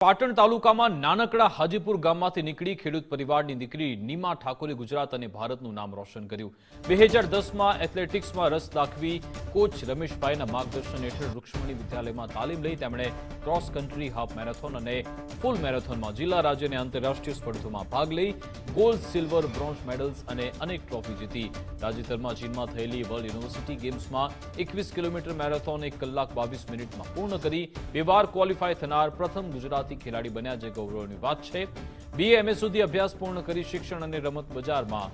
પાટણ તાલુકામાં નાનકડા હાજીપુર ગામમાંથી નીકળી ખેડૂત પરિવારની દીકરી નીમા ઠાકોરે ગુજરાત અને ભારતનું નામ રોશન કર્યું. બે હજાર દસમાં એથ્લેટિક્સમાં રસ દાખવી કોચ રમેશભાઈના માર્ગદર્શન હેઠળ રૂક્ષ્મણી વિદ્યાલયમાં તાલીમ લઈ તેમણે ક્રોસ કન્ટ્રી હાફ મેરેથોન અને ફૂલ મેરેથોનમાં જિલ્લા રાજ્ય અને આંતરરાષ્ટ્રીય સ્પર્ધોમાં ભાગ લઈ ગોલ્ડ, સિલ્વર, બ્રોન્ઝ મેડલ્સ અને અનેક ટ્રોફી જીતી. તાજેતરમાં ચીનમાં થયેલી વર્લ્ડ યુનિવર્સિટી ગેમ્સમાં એકવીસ કિલોમીટર મેરેથોન એક કલાક બાવીસ મિનિટમાં પૂર્ણ કરી. બે વાર ક્વોલિફાય થનાર પ્રથમ ગુજરાતી ખેલાડી બન્યા જે ગૌરવની વાત છે. બીએ સુધી અભ્યાસ પૂર્ણ કરી શિક્ષણ અને રમત બજારમાં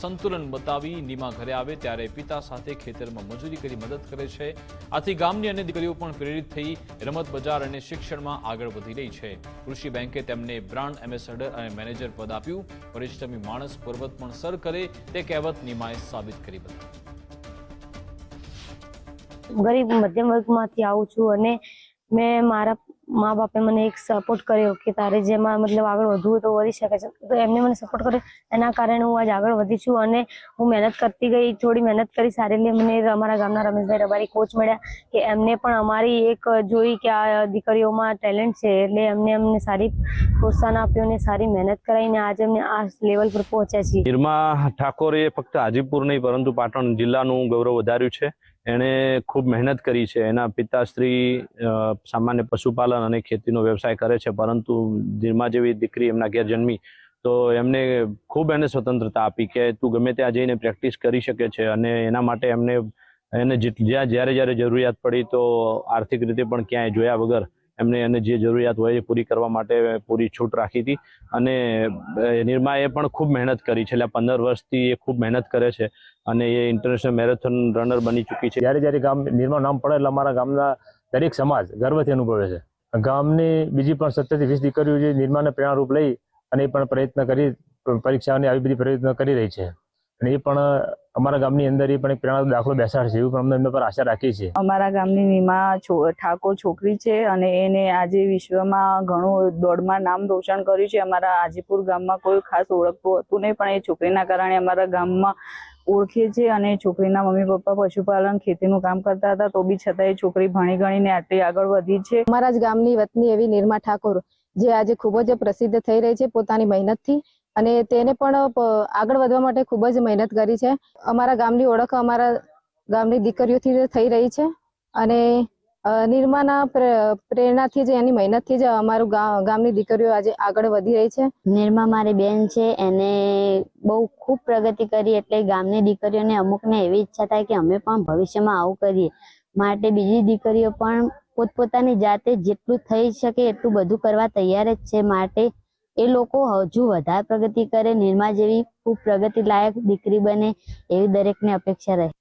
સંતુલન બતાવી નીમા ઘરે આવે ત્યારે પિતા સાથે ખેતરમાં મજૂરી કરી મદદ કરે છે. આથી ગામની અન્ય દીકરીઓ પણ પ્રેરિત થઈ રમત બજાર અને શિક્ષણમાં આગળ વધી રહી છે. કૃષિ બેંકે તેમને બ્રાન્ડ એમ્બેસેડર અને મેનેજર પદ આપ્યું. પરિશ્રમી માણસ પર્વત પણ સર કરે તે કહેવત નીમાએ સાબિત કરી બતાવી. ગરીબ મધ્યમ વર્ગમાંથી આવું છું અને મેં મારા મા બાપે મને એક સપોર્ટ કર્યો કે તારે જેમાં મતલબ આગળ વધવું તો વધી શકે છે. તો એમને મને સપોર્ટ કર્યો. એના કારણે હું આજ આગળ વધી છું અને હું મહેનત કરતી ગઈ, થોડી મહેનત કરી સારી એટલે મને અમારા ગામના રમેશભાઈ રબારી કોચ મળ્યા કે એમને પણ અમારી એક જોઈ કે આ દીકરીઓમાં ટેલેન્ટ છે એટલે એમને અમને સારી પ્રોત્સાહન આપ્યું અને સારી મહેનત કરાવીને આજે અમને આ લેવલ પર પહોંચ્યા છીએ. નિર્મા ઠાકોરે ફક્ત હાજીપુર નહીં, પરંતુ પાટણ જિલ્લાનું ગૌરવ વધાર્યું છે. એણે ખૂબ મહેનત કરી છે. એના પિતાશ્રી સામાન્ય પશુપાલન અને ખેતીનો વ્યવસાય કરે છે, પરંતુ ધીરમાં જેવી દીકરી એમના ઘેર જન્મી તો એમને ખૂબ એને સ્વતંત્રતા આપી કે તું ગમે ત્યાં જઈને પ્રેક્ટિસ કરી શકે છે અને એના માટે એમને, એને જ્યાં, જ્યારે જ્યારે જરૂરિયાત પડી તો આર્થિક રીતે પણ ક્યાંય જોયા વગર એમને એને જે જરૂરિયાત હોય એ પૂરી કરવા માટે પૂરી છૂટ રાખી હતી. અને નિરમાએ પણ ખૂબ મહેનત કરી છેલ્લા પંદર વર્ષથી એ ખૂબ મહેનત કરે છે અને એ ઇન્ટરનેશનલ મેરેથોન રનર બની ચૂકી છે. જ્યારે જ્યારે ગામ નિર્માણ નામ પડે એટલે અમારા ગામના દરેક સમાજ ગર્વથી અનુભવે છે. ગામની બીજી પણ સત્તરથી વીસ દીકરીઓ જે નિર્માણને પ્રેરણારૂપ લઈ અને એ પણ પ્રયત્ન કરી, પરીક્ષાઓની આવી બધી પ્રયત્ન કરી રહી છે. અને એ પણ અમારા ગામની અંદર એ પણ એક પ્રેરણા દાખલો બેસાડશે એવું પણ અમને એમના પર આશા રાખીએ છીએ. અમારા ગામની નીમા ઠાકોર છોકરી છે અને એને આજે વિશ્વમાં ઘણું દોડમાં નામ રોશન કર્યું છે. અમારા હાજીપુર ગામમાં કોઈ ખાસ ઓળખતું હતું નહીં પણ એ છોકરીના કારણે અમારા ગામમાં ઓળખે છે અને છોકરીના મમ્મી પપ્પા પશુપાલન ખેતીનું કામ કરતા હતા તો બી છતાં એ છોકરી ભણી ગણીને આટલી આગળ વધી છે. અમારા જ ગામની વતની એવી નિર્મા ઠાકોર જે આજે ખૂબ જ પ્રસિદ્ધ થઈ રહી છે પોતાની મહેનતથી. અને તેને પણ આગળ વધવા માટે ખૂબ જ મહેનત કરી છે. અમારા ગામની ઓળખ અમારા ગામની દીકરીઓથી થઈ રહી છે અને નિર્માના પ્રે- પ્રેરણાથી જ એની મહેનતથી જ અમારું ગામની દીકરીઓ આજે આગળ વધી રહી છે. નિર્મા મારી બેન છે, એને બહુ ખૂબ પ્રગતિ કરી એટલે ગામની દીકરીઓને અમુકને એવી ઈચ્છા થાય કે અમે પણ ભવિષ્યમાં આવું કરીએ. માટે બીજી દીકરીઓ પણ પોતપોતાની જાતે જેટલું થઈ શકે એટલું બધું કરવા તૈયાર જ છે. માટે એ લોકો હજુ વધારે પ્રગતિ કરે નિર્મા જેવી ખૂબ પ્રગતિ લાયક દીકરી બને એવી દરેકને અપેક્ષા રહે.